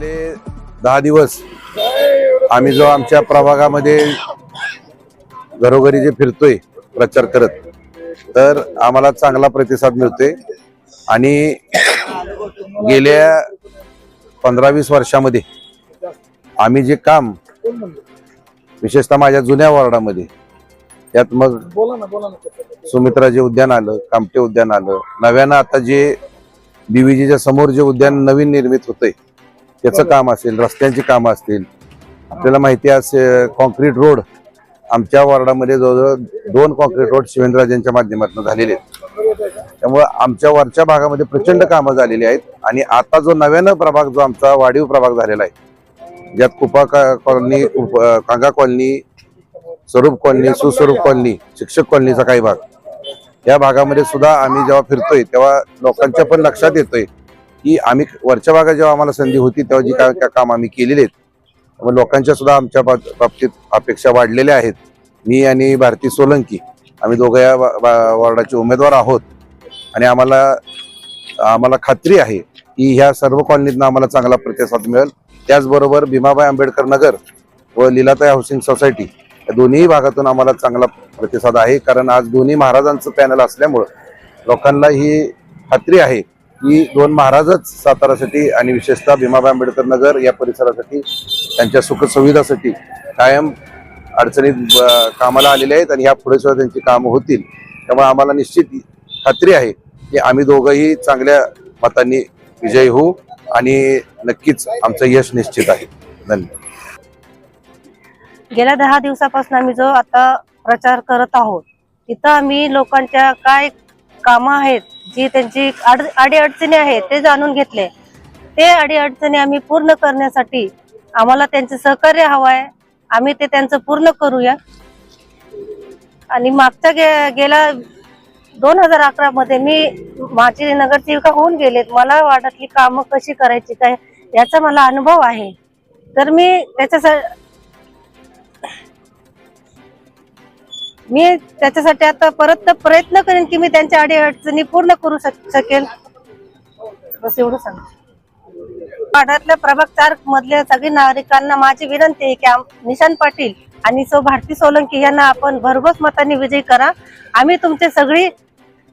गेले दहा दिवस आम्ही जो आमच्या प्रभागामध्ये घरोघरी जे फिरतोय प्रचार करत तर आम्हाला चांगला प्रतिसाद मिळतोय. आणि गेल्या पंधरा वीस वर्षामध्ये आम्ही जे काम विशेषतः माझ्या जुन्या वॉर्डामध्ये त्यात मग सुमित्राजे उद्यान आलं कामटे उद्यान आलं नव्यानं आता जे बीव्हीजीच्या समोर जे उद्यान नवीन निर्मित होतंय त्याचं काम असेल रस्त्यांची कामं असतील. आपल्याला माहिती असेल कॉन्क्रीट रोड आमच्या वॉर्डामध्ये जवळजवळ दोन कॉन्क्रीट रोड शिवेंद्रराजांच्या माध्यमातून झालेले आहेत. त्यामुळे आमच्या वरच्या भागामध्ये प्रचंड कामं झालेली आहेत आणि आता जो नव्यानं प्रभाग जो आमचा वाढीव प्रभाग झालेला आहे ज्यात Kupa colony Kanga colony Swarup colony Suswarup colony शिक्षक कॉलनीचा काही भाग या भागामध्ये सुद्धा आम्ही जेव्हा फिरतोय तेव्हा लोकांच्या पण लक्षात येतोय की आम्ही वरच्या भागात जेव्हा आम्हाला संधी होती तेव्हा जी काय काम आम्ही केलेले आहेत लोकांच्या सुद्धा आमच्या बाब- बाबतीत अपेक्षा वाढलेल्या आहेत. मी आणि भारती सोलंकी आम्ही दोघं या वॉर्डाचे उमेदवार आहोत. आणि आम्हाला आम्हाला खात्री आहे की ह्या सर्व कॉलनीतनं आम्हाला चांगला प्रतिसाद मिळेल. त्याचबरोबर भीमाबाई आंबेडकर नगर व लीलाताई हाऊसिंग सोसायटी या दोन्ही भागातून आम्हाला चांगला प्रतिसाद आहे. कारण आज दोन्ही महाराजांचं पॅनल असल्यामुळं लोकांना ही खात्री आहे की दोन महाराजच सातारासाठी आणि विशेषतः भीमाबाई आंबेडकर नगर या परिसरासाठी त्यांच्या सुखसुविधासाठी कायम अडचणीत कामाला आलेले आहेत आणि ह्या पुढे सुद्धा त्यांची कामं होतील. त्यामुळे आम्हाला निश्चित खात्री आहे की आम्ही दोघंही चांगल्या मतांनी विजयी होऊ आणि नक्कीच आमचं यश निश्चित आहे. धन्यवाद. गेल्या दहा दिवसापासून आम्ही जो आता प्रचार करत आहोत तिथं आम्ही लोकांच्या काय कामं आहेत जी त्यांची अड अडीअडचणी आहेत ते जाणून घेतले. ते अडीअडचणी आम्ही पूर्ण करण्यासाठी आम्हाला त्यांचं सहकार्य हवं आहे आम्ही ते त्यांचं पूर्ण करूया. आणि मागच्या गे गेल्या दोन हजार अकरा मध्ये मी माझी नगरसेविका होऊन गेलेत. मला वाटतली कामं कशी करायची काय याचा मला अनुभव आहे. तर मी त्याच्यासाठी मी त्याच्यासाठी आता परत प्रयत्न करेन की मी त्यांच्या अडी अडचणी पूर्ण करू शक- शकेल. बस एवढं सांग पाठातल्या प्रभाग चार मधल्या सगळ्या नागरिकांना माझी विनंती आहे की निशांत पाटील आणि सो भारती सोलंकी यांना आपण भरघोस मतांनी विजयी करा. आम्ही तुमचे सगळी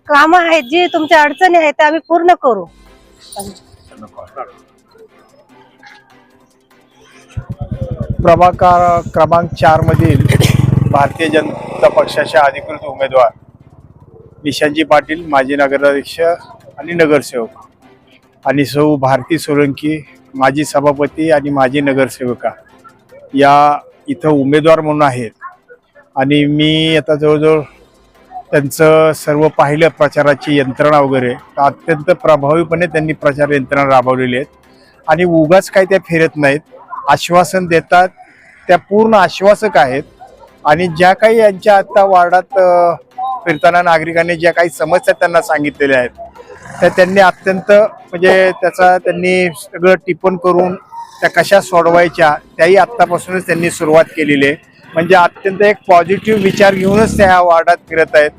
कामं आहेत जी तुमच्या अडचणी आहेत ते आम्ही पूर्ण करू. प्रभाकार क्रमांक चार मधील भारतीय आपल्या पक्षाचे अधिकृत उमेदवार निशांजी पाटील माजी नगराध्यक्ष आणि नगरसेवक. आणि सौ भारती सोलंकी माजी सभापती आणि माजी नगरसेविका या इथं उमेदवार म्हणून आहेत. आणि मी आता जवळजवळ त्यांचं सर्व पाहिलं प्रचाराची यंत्रणा वगैरे तर अत्यंत प्रभावीपणे त्यांनी प्रचार यंत्रणा राबवलेली आहेत. आणि उगाच काही त्या फिरत नाहीत. आश्वासन देतात. त्या पूर्ण आश्वासक आहेत. आणि ज्या काही यांच्या आता वार्डात फिरताना नागरिकांनी ज्या काही समस्या त्यांना सांगितलेल्या आहेत त्या त्यांनी अत्यंत म्हणजे त्याचा त्यांनी सगळं टिपण करून त्या कशा सोडवायच्या त्याही आत्तापासूनच त्यांनी सुरुवात केलेली आहे. म्हणजे अत्यंत एक पॉझिटिव्ह विचार घेऊनच त्या ह्या वार्डात फिरत आहेत.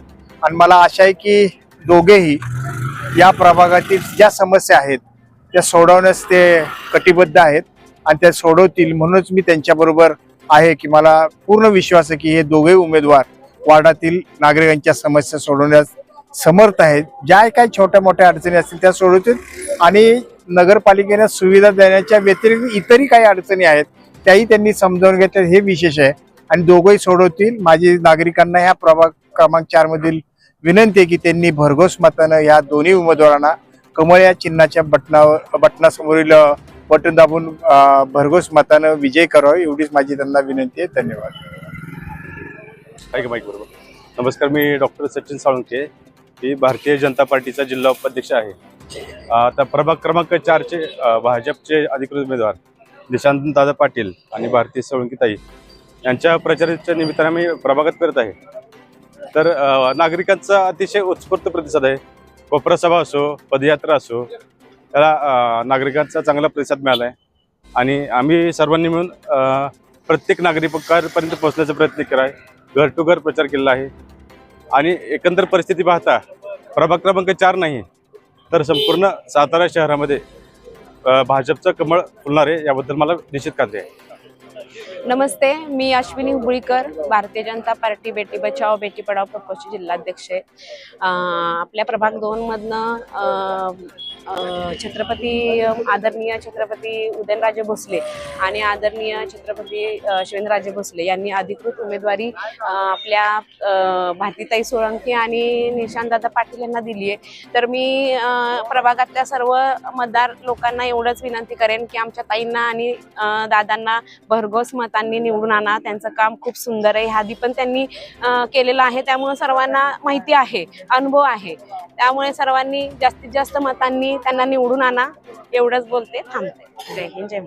आणि मला आशा आहे की दोघेही या प्रभागातील ज्या समस्या आहेत त्या सोडवण्यास ते कटिबद्ध आहेत आणि त्या सोडवतील म्हणूनच मी त्यांच्याबरोबर आहे की मला पूर्ण विश्वास आहे की हे दोघे उमेदवार वार्डातील नागरिकांच्या समस्या सोडवण्यास समर्थ आहेत. ज्या काही छोट्या मोठ्या अडचणी असतील त्या सोडवतील आणि नगरपालिकेने सुविधा देण्याच्या व्यतिरिक्त इतरही काही अडचणी आहेत त्याही त्यांनी समजावून घेतल्या. हे विशेष आहे. आणि दोघंही सोडवतील. माझी नागरिकांना ह्या प्रभाग क्रमांक चार मधील विनंती आहे की त्यांनी भरघोस मतानं या दोन्ही उमेदवारांना कमळ या चिन्हाच्या बटनावर बटनासमोरील पटून दाबून भरघोस मतानं विजय करावा एवढीच माझी त्यांना विनंती आहे. धन्यवाद. आहे माईक बरोबर. नमस्कार मी डॉक्टर सचिन साळुंके मी भारतीय जनता पार्टीचा जिल्हा उपाध्यक्ष आहे. आता प्रभाग क्रमांक चारचे भाजपचे अधिकृत उमेदवार निशांत दादा पाटील आणि भारतीय साळुंकीताई यांच्या प्रचाराच्या निमित्ताने मी प्रभागात करत आहे. तर नागरिकांचा अतिशय उत्स्फूर्त प्रतिसाद आहे. कोपरा सभा असो पदयात्रा असो त्याला नागरिकांचा चांगला प्रतिसाद मिळाला आहे आणि आम्ही सर्वांनी मिळून प्रत्येक नागरिकांपर्यंत पोहोचण्याचा प्रयत्न केला आहे घर टू घर प्रचार केलेला आहे. आणि एकंदर परिस्थिती पाहता प्रभाग क्रमांक चार नाही तर संपूर्ण सातारा शहरामध्ये भाजपचं कमळ फुलणार आहे याबद्दल मला निश्चित खात्री आहे. नमस्ते मी अश्विनी हुबळीकर भारतीय जनता पार्टी बेटी बचाओ बेटी पढाओ प्रकोष्ठ जिल्हाध्यक्ष आहे. आपल्या प्रभाग दोनमधनं छत्रपती आदरणीय छत्रपती उदयनराजे भोसले आणि आदरणीय छत्रपती शिवेंद्रराजे भोसले यांनी अधिकृत उमेदवारी आपल्या भारतीताई सोळंकी आणि निशांतदादा पाटील यांना दिली आहे. तर मी प्रभागातल्या सर्व मतदार लोकांना एवढंच विनंती करेन की आमच्या ताईंना आणि दादांना भरघोस मतांनी निवडून आणा. त्यांचं काम खूप सुंदर आहे. ह्याआधी पण त्यांनी केलेलं आहे. त्यामुळे सर्वांना माहिती आहे अनुभव आहे. त्यामुळे सर्वांनी जास्तीत जास्त मतांनी त्यांना निवडून आणा एवढंच बोलते थांबते. जय हिंद जय